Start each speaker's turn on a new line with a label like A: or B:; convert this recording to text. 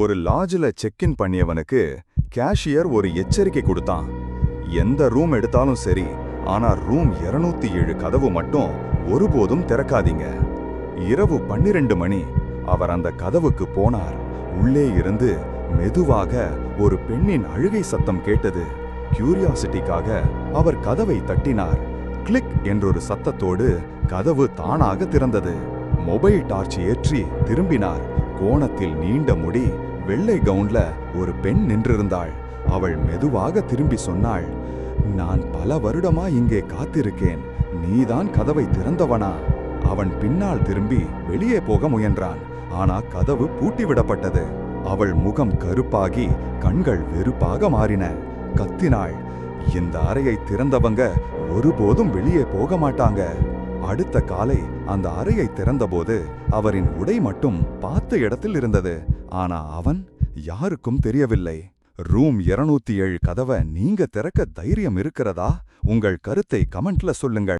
A: ஒரு லாட்ஜில் check in பண்ணியவனுக்கு cashier ஒரு எச்சரிக்கை கொடுத்தான். எந்த ரூம் எடுத்தாலும் சரி ஆனா ரூம் 207 ஏழு கதவு மட்டும் ஒருபோதும் திறக்காதீங்க. இரவு பன்னிரண்டு மணி அவர் அந்த கதவுக்கு போனார். உள்ளே இருந்து மெதுவாக ஒரு பெண்ணின் அழுகை சத்தம் கேட்டது. கியூரியாசிட்டிக்காக அவர் கதவை தட்டினார். கிளிக் என்றொரு சத்தத்தோடு கதவு தானாக திறந்தது. மொபைல் டார்ச் ஏற்றி திரும்பினார். கோணத்தில் நீண்ட முடி வெள்ளை கவுன்ல ஒரு பெண் நின்றிருந்தாள். அவள் மெதுவாக திரும்பி சொன்னாள் நான் பல வருடமா இங்கே காத்திருக்கேன். நீதான் கதவை திறந்தவனா? அவன் பின்னால் திரும்பி வெளியே போக முயன்றான். ஆனா கதவு பூட்டிவிடப்பட்டது அவள் முகம் கருப்பாகி கண்கள் வெறுப்பாக மாறின. கத்தினாள் இந்த அறையை திறந்தவங்க ஒருபோதும் வெளியே போக மாட்டாங்க. அடுத்த காலை அந்த அறையை திறந்தபோது அவரின் உடை மட்டும் பார்த்த இடத்தில் இருந்தது. ஆனா அவன் யாருக்கும் தெரியவில்லை. ரூம் 207 ஏழு கதவை நீங்க திறக்க தைரியம் இருக்கிறதா? உங்கள் கருத்தை கமெண்ட்ல சொல்லுங்கள்.